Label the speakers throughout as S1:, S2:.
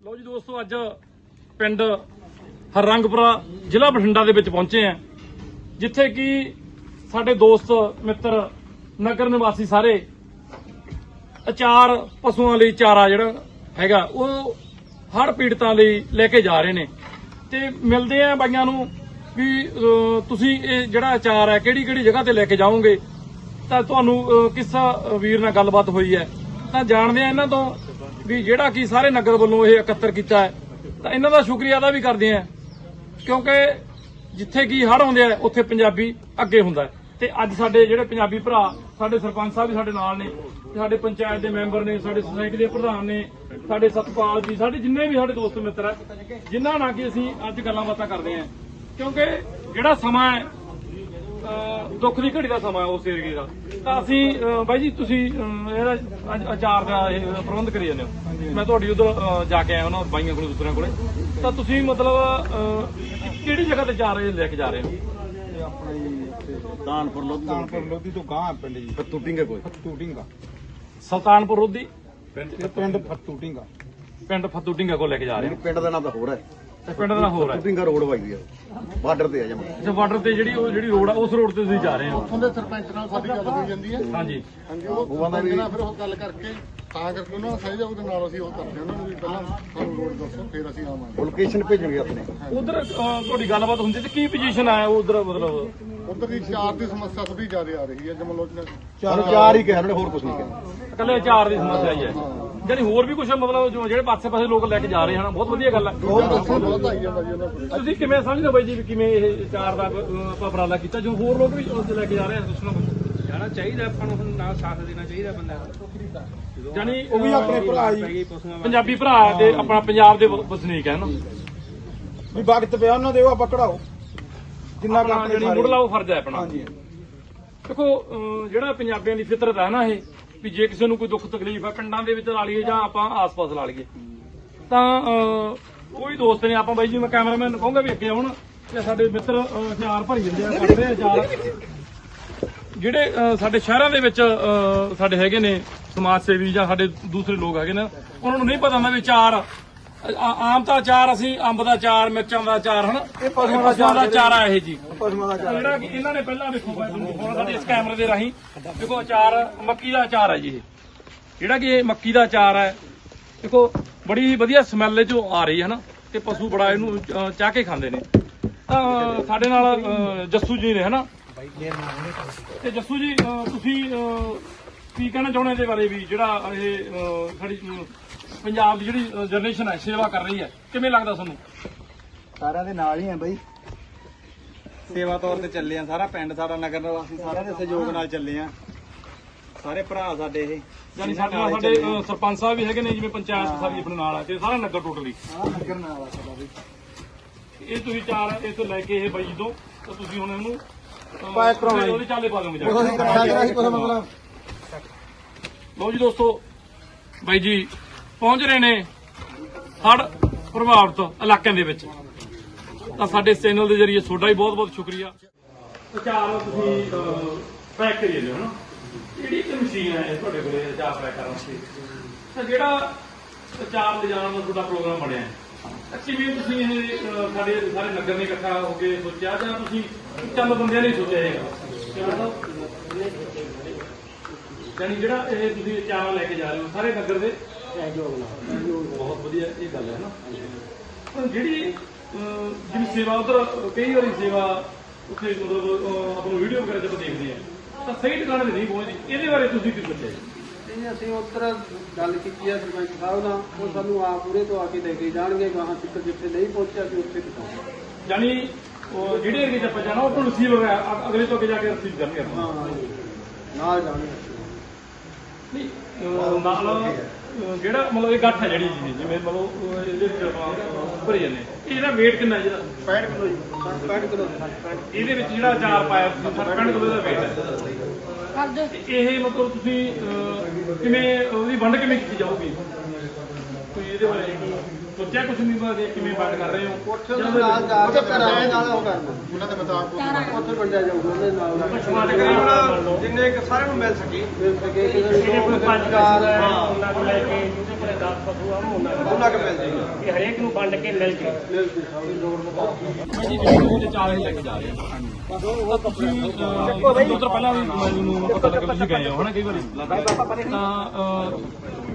S1: ਲੋ ਜੀ ਦੋਸਤੋ, ਅੱਜ ਪਿੰਡ ਹਰਰੰਗਪੁਰਾ ਜ਼ਿਲ੍ਹਾ ਬਠਿੰਡਾ ਦੇ ਵਿੱਚ ਪਹੁੰਚੇ ਆ ਜਿੱਥੇ ਕਿ ਸਾਡੇ ਦੋਸਤ, ਮਿੱਤਰ, ਨਗਰ ਨਿਵਾਸੀ ਸਾਰੇ ਅਚਾਰ ਪਸ਼ੂਆਂ ਲਈ ਚਾਰਾ ਜਿਹੜਾ ਹੈਗਾ, ਉਹ ਹੜ੍ਹ ਪੀੜਤਾਂ ਲਈ ਲੈ ਕੇ ਜਾ ਰਹੇ ਨੇ। ਤੇ ਮਿਲਦੇ ਆ ਬਾਈਆਂ ਨੂੰ ਵੀ ਤੁਸੀਂ ਇਹ ਜਿਹੜਾ ਅਚਾਰ ਹੈ ਕਿਹੜੀ ਕਿਹੜੀ ਜਗ੍ਹਾ ਤੇ ਲੈ ਕੇ ਜਾਓਗੇ? ਤਾਂ ਤੁਹਾਨੂੰ ਕਿਸ ਵੀਰ ਨਾਲ ਗੱਲਬਾਤ ਹੋਈ ਹੈ? ਤਾਂ ਜਾਣਦੇ ਆ ਇਹਨਾਂ ਤੋਂ ਵੀ ਜਿਹੜਾ ਕਿ ਸਾਰੇ ਨਗਰ ਵੱਲੋਂ ਇਹ ਇਕੱਤਰ ਕੀਤਾ ਹੈ, ਤਾਂ ਇਹਨਾਂ ਦਾ ਸ਼ੁਕਰੀਆ ਅਦਾ ਵੀ ਕਰਦੇ ਆ ਕਿਉਂਕਿ ਜਿੱਥੇ ਕੀ ਹੜ ਆਉਂਦੇ ਆ, ਉੱਥੇ ਪੰਜਾਬੀ ਅੱਗੇ ਹੁੰਦਾ ਹੈ। ਤੇ ਅੱਜ ਸਾਡੇ ਜਿਹੜੇ ਪੰਜਾਬੀ ਭਰਾ, ਸਾਡੇ ਸਰਪੰਚ ਸਾਹਿਬ ਵੀ ਸਾਡੇ ਨਾਲ ਨੇ ਸਾਡੇ ਪੰਚਾਇਤ ਦੇ ਮੈਂਬਰ ਨੇ, ਸਾਡੇ ਸੁਸਾਇਟੀ ਦੇ ਪ੍ਰਧਾਨ ਨੇ, ਸਾਡੇ ਸਤਪਾਲ ਜੀ, ਸਾਡੇ ਜਿੰਨੇ ਵੀ ਸਾਡੇ ਦੋਸਤ ਮਿੱਤਰ ਆ ਜਿਨ੍ਹਾਂ ਨਾਲ ਕਿ ਅਸੀਂ ਅੱਜ ਗੱਲਾਂ ਬਾਤਾਂ ਕਰਦੇ ਆ ਕਿਉਂਕਿ ਜਿਹੜਾ ਸਮਾਂ ਹੈ ਦੁੱਖ ਦੀ ਘੜੀ ਦਾ ਸਮਾਂ ਹੈ ਉਸ ਏਰੀਏ ਦਾ। ਤਾਂ ਅਸੀਂ ਬਾਈ ਜੀ ਤੁਸੀਂ ਇਹਦਾ ਅਚਾਰ ਦਾ ਇਹ ਪ੍ਰਬੰਧ ਕਰੀ ਜਾਂਦੇ ਹੋ। ਮੈਂ ਤੁਹਾਡੀ ਉਧਰ ਜਾ ਕੇ ਆਇਆ ਉਹਨਾਂ ਬਾਈਆਂ ਕੋਲੇ ਦੂਸਰਿਆਂ ਕੋਲੇ। ਤਾਂ ਤੁਸੀਂ ਮਤਲਬ ਕਿਹੜੀ ਜਗ੍ਹਾ ਤੇ ਜਾ ਰਹੇ ਲੈ ਕੇ ਜਾ ਰਹੇ ਹੋ?
S2: ਕਾਨਪੁਰ ਲੋਧੀ
S3: ਲੋਧੀ ਤੋਂ ਗਾਂ ਪਿੰਡ ਜੀ।
S2: ਫੱਤੂ ਟਿੰਗੇ ਕੋਈ
S3: ਫੱਤੂ
S1: ਸੁਲਤਾਨਪੁਰ ਲੋਧੀ?
S3: ਪਿੰਡ ਫੱਤੂ
S1: ਪਿੰਡ ਫੱਤੂ ਕੋਲ ਲੈ ਕੇ ਜਾ ਰਹੇ ਹੋ।
S2: ਪਿੰਡ ਦਾ ਨਾਮ ਤਾਂ ਹੋਰ ਹੈ।
S1: ਪਿੰਡ ਦਾ ਹੋਰ ਹੈ।
S2: ਫੱਤੂ ਟਿੰਗਾ ਰੋਡ ਵਜਦੀ ਆ ਬਾਰਡਰ ਤੇ ਆ ਜਮਾ।
S1: ਅੱਛਾ ਬਾਰਡਰ ਤੇ ਜਿਹੜੀ ਉਹ ਜਿਹੜੀ ਰੋਡ ਆ ਉਸ ਰੋਡ ਤੇ ਤੁਸੀਂ ਜਾ ਰਹੇ ਹੋ?
S4: ਉੱਥੋਂ ਦੇ ਸਰਪੰਚ ਨਾਲ ਸਾਡੀ ਗੱਲ ਹੋਈ ਜਾਂਦੀ ਹੈ।
S1: ਹਾਂਜੀ।
S4: ਹਾਂਜੀ ਉਹ ਸਰਪੰਚ ਨਾਲ ਫਿਰ ਉਹ ਗੱਲ ਕਰਕੇ ਤਾਂ ਕਰਕੇ ਉਹਨਾਂ ਨੂੰ ਚਾਹੀਦਾ ਉਹਦੇ ਨਾਲ ਅਸੀਂ ਉਹ ਕਰਦੇ ਹਾਂ। ਉਹਨਾਂ ਨੂੰ ਵੀ ਪਹਿਲਾਂ ਸਾਨੂੰ ਰੋਡ ਦੱਸੋ ਫਿਰ ਅਸੀਂ ਆਵਾਂਗੇ।
S2: ਲੋਕੇਸ਼ਨ ਭੇਜਣਗੇ ਆਪਣੇ।
S1: ਉਧਰ ਤੁਹਾਡੀ ਗੱਲਬਾਤ ਹੁੰਦੀ ਤੇ ਕੀ ਪੋਜੀਸ਼ਨ ਆ ਉਧਰ ਮਤਲਬ?
S4: ਉਧਰ ਦੀ ਚਾਰ ਦੀ ਸਮੱਸਿਆ ਸਭੀ ਜ਼ਿਆਦਾ ਆ ਰਹੀ ਹੈ ਜਮਲੋਚ ਨੇ
S2: ਸਾਨੂੰ ਚਾਰ ਹੀ ਕਿਹਾ ਉਹਨਾਂ ਨੇ ਹੋਰ ਕੁਝ ਨਹੀਂ ਕਿਹਾ।
S1: ਇਕੱਲੇ ਅਚਾਰ ਦੀ ਸਮੱਸਿਆ ਹੀ। ਹੈ। ਜਾਨੀ ਹੋਰ ਵੀ ਕੁਝ ਮਤਲਬ ਜੋ ਜਿਹੜੇ ਪਾਸੇ ਪਾਸੇ ਲੋਕ ਲੈ ਕੇ ਜਾ ਰਹੇ ਹਨ ਬਹੁਤ ਵਧੀਆ ਗੱਲ ਹੈ
S4: ਬਹੁਤ ਆਈ ਜਾਂਦਾ ਜੀ ਉਹਨਾਂ ਕੋਲ।
S1: ਤੁਸੀਂ ਕਿਵੇਂ ਸਮਝਦੇ ਹੋ ਬਾਈ ਜੀ ਵੀ ਕਿਵੇਂ ਇਹ ਅਚਾਰ ਦਾ ਅਹ, ਆਪਾਂ ਉਪਰਾਲਾ ਕੀਤਾ? ਜੋ ਹੋਰ ਲੋਕ ਵੀ ਉੱਥੇ ਲੈ ਕੇ ਜਾ ਰਹੇ ਹਨ ਦੱਸਣਾ
S5: ਜਾਣਾ ਚਾਹੀਦਾ ਆਪਾਂ ਨੂੰ ਹੁਣ ਨਾਲ ਸਾਥ ਦੇਣਾ ਚਾਹੀਦਾ ਬੰਦਾ। ਜਦੋਂ
S1: ਜਾਨੀ
S3: ਉਹ ਵੀ ਆਪਣੇ ਭਰਾ
S5: ਪੈ
S3: ਜੀ
S5: ਪਸ਼ੂਆਂ।
S1: ਪੰਜਾਬੀ ਭਰਾ ਤੇ ਆਪਣਾ ਪੰਜਾਬ ਦੇ ਵ- ਵਸਨੀਕ ਹੈ ਨਾ।
S3: ਵੀ ਵਕਤ ਪਿਆ ਉਹਨਾਂ ਦੇ ਉਹ ਆਪਾਂ ਕਢਾਓ। ਜਿੰਨਾ ਕੁ
S1: ਆਪਣਾ
S3: ਆਪਣੇ
S1: ਜਿਹੜੀ
S3: ਸਾਰੇ-
S1: ਮੁੱਢਲਾ ਉਹ ਫਰਜ਼ ਹੈ ਆਪਣਾ।
S3: ਹਾਂਜੀ।
S1: ਦੇਖੋ ਅਹ, ਜਿਹੜਾ ਪੰਜਾਬੀਆਂ ਦੀ ਫਿਤਰਤ ਹੈ ਨਾ ਇਹ ਵੀ ਜੇ ਕਿਸੇ ਨੂੰ ਕੋਈ ਦੁੱਖ ਤਕਲੀਫ ਹੈ ਪਿੰਡਾਂ ਦੇ ਵਿੱਚ ਲਾ ਲਈਏ ਜਾਂ ਆਪਾਂ ਆਸ-ਪਾਸ ਲਾ ਲਈਏ। ਤਾਂ ਕੋਈ ਦੋਸਤ ਨੇ ਆਪਾਂ ਬਾਈ ਜੀ ਮੈਂ ਕੈਮਰਾਮੈਨ ਨੂੰ ਕਹੂੰਗਾ ਵੀ ਅੱਗੇ ਆਉਣ ਤੇ ਸਾਡੇ ਮਿੱਤਰ ਅਹ, ਭਰੀ ਜਾਂਦੇ ਆ ਕੱਢਦੇ ਆ ਅਚਾਰ ਜਿਹੜੇ ਸਾਡੇ ਸ਼ਹਿਰਾਂ ਦੇ ਵਿੱਚ ਸਾਡੇ ਹੈਗੇ ਨੇ ਸਮਾਜ ਸੇਵੀ ਜਾਂ ਸਾਡੇ ਦੂਸਰੇ ਲੋਕ ਹੈਗੇ ਨੇ ਉਹਨਾਂ ਨੂੰ ਨਹੀਂ ਪਤਾ ਹੁੰਦਾ ਵੀ ਚਾਰ ਆਮ ਤਾਂ ਅਚਾਰ ਅਸੀਂ ਅੰਬ ਦਾ ਅਚਾਰ ਮਿਰਚਾਂ ਦਾ ਅਚਾਰ ਹਨ?
S3: ਇਹ ਪਸ਼ੂਆਂ ਦਾ
S1: ਅਚਾਰ ਆ ਇਹ ਜੀ।
S3: ਪਸ਼ੂਆਂ ਦਾ ਚਾਰਾ।
S1: ਜਿਹੜਾ ਕਿ ਇਹਨਾਂ ਨੇ ਪਹਿਲਾਂ ਸਾਡੇ ਇਸ ਕੈਮਰੇ ਦੇ ਰਾਹੀਂ। ਦੇਖੋ ਅਚਾਰ ਮੱਕੀ ਦਾ ਅਚਾਰ ਹੈ ਜੀ ਇਹ। ਜਿਹੜਾ ਕਿ ਇਹ ਮੱਕੀ ਦਾ ਅਚਾਰ ਹੈ। ਦੇਖੋ ਬੜੀ ਹੀ ਵਧੀਆ ਸਮੈਲ ਜੋ ਆ ਰਹੀ ਹੈ ਨਾ ਤੇ ਪਸ਼ੂ ਬੜਾ ਇਹਨੂੰ ਚਾਹ ਕੇ ਖਾਂਦੇ ਨੇ। ਤਾਂ ਸਾਡੇ ਨਾਲ ਜੱਸੂ ਜੀ ਨੇ ਹਨਾ? ਤੇ ਜੱਸੂ ਜੀ ਤੁਸੀਂ ਕੀ ਕਹਿਣਾ ਚਾਹੁੰਦੇ ਇਹਦੇ ਬਾਰੇ ਵੀ? ਜਿਹੜਾ ਇਹ ਸਾਡੀ ਪੰਜਾਬ ਦੀ ਜਿਹੜੀ ਜਨਰੇਸ਼ਨ ਹੈ ਸੇਵਾ ਕਰ ਰਹੀ ਹੈ। ਕਿਵੇਂ ਲੱਗਦਾ ਤੁਹਾਨੂੰ?
S5: ਸਾਰਿਆਂ ਦੇ ਨਾਲ ਹੀ ਆ ਬਈ। ਸੇਵਾ ਤੌਰ ਤੇ ਚੱਲੇ ਆ ਸਾਰਾ ਪਿੰਡ ਸਾਡਾ ਨਗਰ ਨਿਵਾਸੀ ਸਾਰਿਆਂ ਦੇ ਸਹਿਯੋਗ ਨਾਲ। ਚੱਲੇ ਆ। ਸਾਰੇ ਭਰਾ ਸਾਡੇ ਇਹ
S1: ਯਾਨੀ ਸਾਡੇ ਨਾਲ ਸਾਡੇ ਸਰਪੰਚ ਸਾਹਿਬ ਵੀ ਹੈਗੇ ਨੇ ਜਿਵੇਂ ਪੰਚਾਇਤ ਸਾਰੀ ਆਪਣੇ ਨਾਲ ਹੈ ਤੇ ਸਾਰਾ ਨਗਰ ਟੋਟਲੀ
S5: ਆ ਨਗਰ ਨਾਲ ਆ ਸਾਡਾ ਬਈ
S1: ਇਹ ਤੁਸੀਂ ਚਾਰ ਇਹ ਤੋਂ ਲੈ ਕੇ ਇਹ ਬਾਈ ਜੀ ਤੋਂ ਤਾਂ ਤੁਸੀਂ ਹੁਣ ਇਹਨੂੰ
S3: ਪੈਕ ਕਰਾਉਣਾ।
S1: ਉਹਦੇ ਚਾਲੇ ਪਾ ਦੋਗੇ ਜਾ ਕੇ। ਲਓ ਜੀ ਦੋਸਤੋ ਬਾਈ ਜੀ ਪਹੁੰਚ ਰਹੇ ਨੇ ਹੜ ਪ੍ਰਭਾਵਿਤ ਇਲਾਕਿਆਂ ਦੇ ਵਿੱਚ। ਤਾਂ ਸਾਡੇ ਚੈਨਲ ਦੇ ਜਰੀਏ ਤੁਹਾਡਾ ਵੀ ਬਹੁਤ ਬਹੁਤ ਸ਼ੁਕਰੀਆ। ਅਚਾਰ ਤੁਸੀਂ ਪੈਕ ਕਰੀ ਜਾਂਦੇ ਹੋ ਨਾ ਕਿਹੜੀ ਕਿ ਮਸ਼ੀਨ ਹੈ ਇਹ ਤੁਹਾਡੇ ਕੋਲੇ ਅਚਾਰ ਪੈਕ ਕਰਨ ਵਾਸਤੇ? ਤਾਂ ਜਿਹੜਾ ਅਚਾਰ ਲਿਜਾਣ ਦਾ ਤੁਹਾਡਾ ਪ੍ਰੋਗਰਾਮ ਬਣਿਆ ਹੈ। ਕਿਵੇਂ ਤੁਸੀਂ ਇਹ ਸਾਡੇ ਸਾਰੇ ਨਗਰ ਨੇ ਇਕੱਠਾ ਹੋ ਕੇ ਸੋਚਿਆ ਜਾਂ ਤੁਸੀਂ ਚੰਦ ਬੰਦਿਆਂ ਲਈ ਸੋਚਿਆ ਹੈਗਾ? ਯਾਨੀ ਜਿਹੜਾ ਇਹ ਤੁਸੀਂ ਚਾਵਲ ਲੈ ਕੇ ਜਾ ਰਹੇ ਹੋ, ਸਾਰੇ ਨਗਰ ਦੇ ਸਹਿਯੋਗ ਨਾਲ ਬਹੁਤ ਵਧੀਆ ਇਹ ਗੱਲ ਹੈ ਨਾ। ਪਰ ਜਿਹੜੀ ਸੇਵਾ ਉਧਰ ਕਈ ਵਾਰੀ ਸੇਵਾ ਉੱਥੇ ਮਤਲਬ ਆਪਾਂ ਨੂੰ ਵੀਡੀਓ ਵਗੈਰਾ ਜਦੋਂ ਦੇਖਦੇ ਆ ਤਾਂ ਸਹੀ ਟਿਕਾਣੇ ਤੇ ਨਹੀਂ ਪਹੁੰਚਦੀ। ਇਹਦੇ ਬਾਰੇ ਤੁਸੀਂ ਕੀ ਸੋਚਿਆ ਜੀ?
S6: ਨਹੀਂ ਅਸੀਂ ਉੱਧਰ ਗੱਲ ਕੀਤੀ ਹੈ ਸਰਪੰਚ ਸਾਹਿਬ ਨਾਲ। ਉਹ ਸਾਨੂੰ ਆਪ ਪੂਰੇ ਤੋਂ ਆ ਕੇ ਲੈ ਕੇ ਜਾਣਗੇ ਗਾਹਾਂ ਤੱਕ ਜਿੱਥੇ ਨਹੀਂ ਪਹੁੰਚਿਆ ਸੀ ਉੱਥੇ ਪਹੁੰਚਾਂਗੇ
S1: ਯਾਨੀ ਉਹ ਜਿਹੜੇ ਏਰੀਏ 'ਚ ਆਪਾਂ ਜਾਣਾ ਉਹ ਤੋਂ ਰਿਸੀਵ ਅਗਲੇ ਤੋਂ ਅੱਗੇ ਜਾ ਕੇ ਰਿਸੀਵ ਕਰਨਗੇ ਆਪਾਂ
S6: ਹਾਂ ਨਾਲ ਜਾਣਗੇ।
S1: ਨਹੀਂ ਨਾਲ ਜਿਹੜਾ ਮਤਲਬ ਇਹ ਗੱਠ ਹੈ ਜਿਹੜੀ ਜੀ ਜਿਵੇਂ ਮਤਲਬ ਇਹਦੇ ਵਿੱਚ ਆਪਾਂ ਭਰੀ ਜਾਂਦੇ। ਇਹ ਇਹਦਾ weight ਕਿੰਨਾ ਹੈ ਜਿਹੜਾ?
S6: 65 ਕਿਲੋ ਜੀ। 65 ਕਿਲੋ 65
S1: ਇਹਦੇ ਵਿੱਚ ਜਿਹੜਾ ਅਚਾਰ ਪਾਇਆ ਤੁਸੀਂ 60 ਕਿਲੋ ਦਾ weight ਹੈ। ਇਹ ਮਤਲਬ ਤੁਸੀਂ ਕਿਵੇਂ ਉਹਦੀ ਵੰਡ ਕਿਵੇਂ ਕੀਤੀ ਜਾਊਗੀ? ਕੋਈ ਇਹਦੇ ਬਾਰੇ ਸੋਚਿਆ ਕੁਝ ਨਹੀਂ ਬਾਰੇ ਕਿਵੇਂ ਵੰਡ ਕਰ ਰਹੇ ਹੋ?
S6: ਉੱਥੇ ਨਾਲ ਜਾ ਕੇ ਦੇ ਨਾਲ ਉਹ ਕਰਨਾ
S4: ਉਹਨਾਂ ਦੇ ਮੁਤਾਬਕ
S6: ਉੱਥੇ ਵੰਡਿਆ ਜਾਊਗਾ ਉਹਦੇ ਨਾਲ।
S1: ਦੇ ਕਰੀਬ
S5: ਜਿੰਨੇ ਇੱਕ ਸਾਰਿਆਂ ਨੂੰ ਮਿਲ ਸਕੇ।
S6: ਫਿਰ ਅੱਗੇ ਕਿਸੇ ਨੂੰ
S1: ਜਿਹੜੇ ਕੋਈ ਪੰਜ
S6: ਕਾਰ
S1: ਕਸੂਰ ਹੈ ਉਹਨਾਂ ਨੂੰ ਲੈ ਕੇ
S7: 10 ਪਸ਼ੂ ਆ ਉਹਨਾਂ ਦਾ ਉਹਨਾਂ ਮਿਲ ਜੀ ਕਿ ਹਰੇਕ ਨੂੰ ਵੰਡ ਕੇ ਮਿਲ ਜੇ
S1: ਉਧਰ ਪਹਿਲਾਂ ਵੀ ਮੈਨੂੰ ਪਤਾ ਲੱਗਾ ਤੁਸੀਂ ਗਏ ਹੋ ਹਨਾ ਕਈ ਵਾਰੀ। ਤਾਂ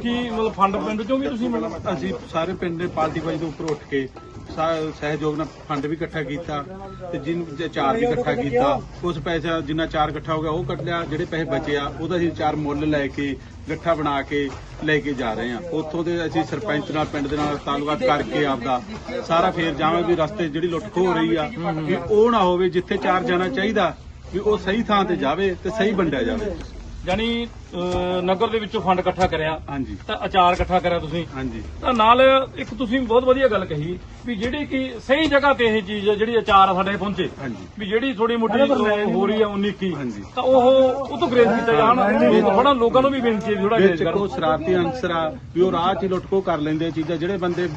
S1: ਕੀ ਮਤਲਬ ਫੰਡ ਪਿੰਡ ਚੋਂ ਵੀ ਤੁਸੀਂ ਮਤਲਬ
S8: ਅਸੀਂ ਸਾਰੇ ਪਿੰਡ ਦੇ ਪਾਰਟੀ ਵਾਈ ਤੋਂ ਉੱਪਰ ਉੱਠ ਕੇ ਸਾ- ਸਹਿਯੋਗ ਨਾਲ ਫੰਡ ਵੀ ਇਕੱਠਾ ਕੀਤਾ ਤੇ ਜਿਨ ਚਾਰ ਵੀ ਇਕੱਠਾ ਕੀਤਾ, ਉਸ ਪੈਸਾ ਜਿੰਨਾ ਚਾਰ ਇਕੱਠਾ ਹੋ ਗਿਆ, ਉਹ ਕੱਢ ਲਿਆ, ਜਿਹੜੇ ਪੈਸੇ ਬਚੇ ਆ, ਉਹਦਾ ਅਸੀਂ ਚਾਰ ਮੁੱਲ ਲੈ ਕੇ, ਗੱਠਾ ਬਣਾ ਕੇ ਲੈ ਕੇ ਜਾ ਰਹੇ ਆ ਉੱਥੋਂ ਦੇ ਅਸੀਂ ਸਰਪੰਚ ਨਾਲ, ਪਿੰਡ ਦੇ ਨਾਲ ਤਾਲੁਕਾਤ ਕਰਕੇ ਆਪਦਾ ਸਾਰਾ ਫੇਰ ਜਾਵਾਂ ਵੀ ਰਸਤੇ ਜਿਹੜੀ ਲੁੱਟ ਖੋ ਰਹੀ ਆ, ਵੀ ਉਹ ਨਾ ਹੋਵੇ, ਜਿੱਥੇ ਚਾਰ ਜਾਣਾ ਚਾਹੀਦਾ, ਵੀ ਉਹ ਸਹੀ ਥਾਂ ਤੇ ਜਾਵੇ ਤੇ ਸਹੀ ਵੰਡਿਆ ਜਾਵੇ।
S1: ਅਹ, ਨਗਰ ਦੇ ਵਿੱਚੋਂ ਫੰਡ ਇਕੱਠਾ ਕਰਿਆ।
S8: ਹਾਂਜੀ।
S1: ਤਾਂ ਅਚਾਰ ਇਕੱਠਾ ਕਰਿਆ ਤੁਸੀਂ।
S8: ਹਾਂਜੀ।
S1: ਤਾਂ ਨਾਲ ਇੱਕ ਤੁਸੀਂ ਬਹੁਤ ਵਧੀਆ ਗੱਲ ਕਹੀ ਵੀ ਜਿਹੜੀ ਕਿ ਸਹੀ ਜਗ੍ਹਾ ਤੇ ਇਹ ਚੀਜ਼ ਜਿਹੜੀ ਅਚਾਰ ਆ ਸਾਡੇ ਪਹੁੰਚੇ।
S8: ਹਾਂਜੀ।
S1: ਵੀ ਜਿਹੜੀ ਥੋੜੀ ਮੋਟੀ ਹੋ ਰਹੀ ਆ 19 ਕੀ।
S8: ਹਾਂਜੀ।
S1: ਤਾਂ ਉਹ ਉਹ ਤੋਂ ਗ੍ਰੇਸ ਕੀਤਾ ਜਾਣ। ਬੜਾ ਲੋਕਾਂ ਨੂੰ ਵੀ ਬੇਨਤੀ ਹੈ ਥੋੜਾ
S8: ਵਿੱਚ
S1: ਗ੍ਰੇਸ
S8: ਕੋ
S1: ਕਰਨ
S8: ਸ਼ਰਾਰਤੀ ਅਨਸਰ ਆ ਵੀ ਉਹ ਰਾਹ 'ਚ ਹੀ ਲੁੱਟ ਖੋਹ ਕਰ ਲੈਂਦੇ ਚੀਜ਼ਾਂ। ਜਿਹੜੇ ਬੰਦੇ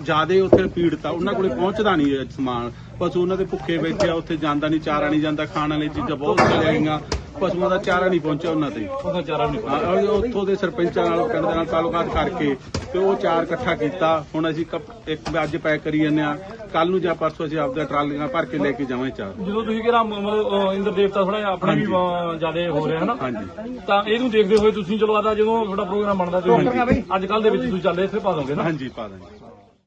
S8: ਜਿਆਦੇ ਉੱਥੇ ਪੀੜਤ ਆ ਉਹਨਾਂ ਕੋਲੇ ਪਹੁੰਚਦਾ ਨਹੀਂ ਸਮਾਨ। ਪਸ਼ੂ ਉਹਨਾਂ ਦੇ ਭੁੱਖੇ ਬੈਠੇ ਆ ਉੱਥੇ ਜਾਂਦਾ ਨਹੀਂ ਚਾਰਾ ਨਹੀਂ ਜਾਂਦਾ ਖਾਣ ਵਾਲੀ ਚੀਜ਼ਾਂ ਬਹੁਤ ਚਲੇ ਗਈਆਂ ਪਸ਼ੂਆਂ ਦਾ ਚਾਰਾ ਨਹੀਂ ਪਹੁੰਚਿਆ ਉਹਨਾਂ ਤੇ।
S1: ਉਹਦਾ ਚਾਰਾ ਨਹੀਂ
S8: ਉੱਥੋਂ ਦੇ ਸਰਪੰਚਾਂ ਨਾਲ ਪਿੰਡ ਦੇ ਨਾਲ ਤਾਲੁਕਾਤ ਕਰਕੇ ਤੇ ਉਹ ਚਾਰ ਇਕੱਠਾ ਕੀਤਾ। ਹੁਣ ਅਸੀਂ ਕੱਪ- ਇੱਕ ਅੱਜ ਪੈਕ ਕਰੀ ਜਾਂਦੇ ਆ ਕੱਲ ਨੂੰ ਜਾਂ ਪਰਸੋਂ ਅਸੀਂ ਆਪਦਾ ਟਰਾਲੀਆਂ ਭਰ ਕੇ ਲੈ ਕੇ ਜਾਵਾਂ ਚਾਰ।
S1: ਜਦੋਂ ਤੁਸੀਂ ਕਿਹਾ ਮਤਲਬ ਅਹ, ਇੰਦਰ ਦੇਵਤਾ ਥੋੜਾ ਜਿਹਾ ਆਪਣਾ ਵੀ ਜ਼ਿਆਦਾ ਹੋ ਰਿਹਾ ਹਨਾ?
S8: ਹਾਂਜੀ।
S1: ਤਾਂ ਇਹਨੂੰ ਦੇਖਦੇ ਹੋਏ ਤੁਸੀਂ ਚਲੋ ਆਦਾ ਜਦੋਂ ਤੁਹਾਡਾ ਪ੍ਰੋਗਰਾਮ ਬਣਦਾ ਤੇ ਅੱਜ ਕੱਲ ਦੇ ਵਿੱਚ ਤੁਸੀਂ ਚੱਲੇ ਇੱਥੇ ਪਾ ਦੋਗੇ ਨਾ?
S8: ਹਾਂਜੀ ਪਾ ਦਾਂਗੇ।